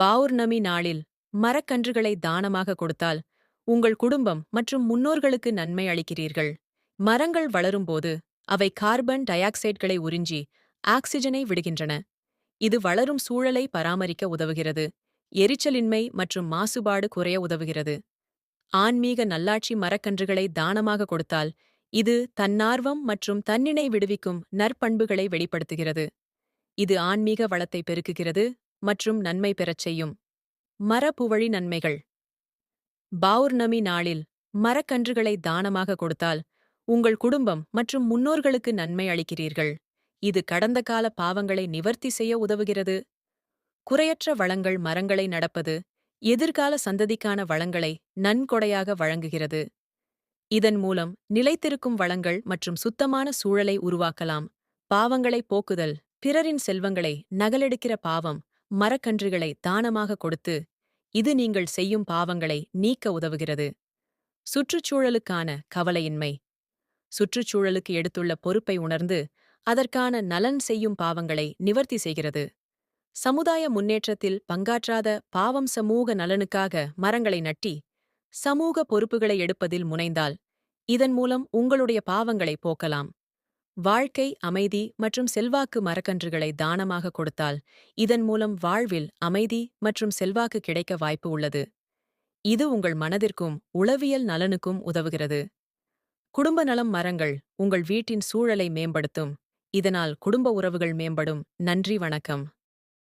பௌர்ணமி நாளில் மரக்கன்றுகளை தானமாக கொடுத்தால் உங்கள் குடும்பம் மற்றும் முன்னோர்களுக்கு நன்மை அளிக்கிறீர்கள். மரங்கள் வளரும்போது அவை கார்பன் டை ஆக்சைடுகளை உறிஞ்சி ஆக்சிஜனை விடுகின்றன. இது வளரும் சூழலை பராமரிக்க உதவுகிறது. எரிச்சலின்மை மற்றும் மாசுபாடு குறைய உதவுகிறது. ஆன்மீக நல்லாட்சி மரக்கன்றுகளை தானமாக கொடுத்தால் இது தன்னார்வம் மற்றும் தன்னினை விடுவிக்கும் நற்பண்புகளை வெளிப்படுத்துகிறது. இது ஆன்மீக வளத்தை பெருக்குகிறது. மற்றும் நன்மை பெறச் செய்யும். மரப்புவழி நன்மைகள். பௌர்ணமி நாளில் மரக்கன்றுகளை தானமாக கொடுத்தால் உங்கள் குடும்பம் மற்றும் முன்னோர்களுக்கு நன்மை அளிக்கிறீர்கள். இது கடந்த கால பாவங்களை நிவர்த்தி செய்ய உதவுகிறது. குறையற்ற வளங்கள் மரங்களை நடப்பது எதிர்கால சந்ததிக்கான வளங்களை நன்கொடையாக வழங்குகிறது. இதன் மூலம் நிலைத்திருக்கும் வளங்கள் மற்றும் சுத்தமான சூழலை உருவாக்கலாம். பாவங்களை போக்குதல் பிறரின் செல்வங்களை நகலெடுக்கிற பாவம் மரக்கன்றுகளை தானமாக கொடுத்து இது நீங்கள் செய்யும் பாவங்களை நீக்க உதவுகிறது. சுற்றுச்சூழலுக்கான கவலையின்மை. சுற்றுச்சூழலுக்கு எடுத்துள்ள பொறுப்பை உணர்ந்து அதற்கான நலன் செய்யும் பாவங்களை நிவர்த்தி செய்கிறது. சமுதாய முன்னேற்றத்தில் பங்காற்றாத பாவம் சமூக நலனுக்காக மரங்களை நட்டி சமூக பொறுப்புகளை எடுப்பதில் முனைந்தால் இதன் மூலம் உங்களுடைய பாவங்களை போக்கலாம். வாழ்க்கை அமைதி மற்றும் செல்வாக்கு மரக்கன்றுகளை தானமாக கொடுத்தால் இதன் மூலம் வாழ்வில் அமைதி மற்றும் செல்வாக்கு கிடைக்க வாய்ப்பு உள்ளது. இது உங்கள் மனதிற்கும் உளவியல் நலனுக்கும் உதவுகிறது. குடும்ப நலம் மரங்கள் உங்கள் வீட்டின் சூழலை மேம்படுத்தும். இதனால் குடும்ப உறவுகள் மேம்படும். நன்றி வணக்கம்.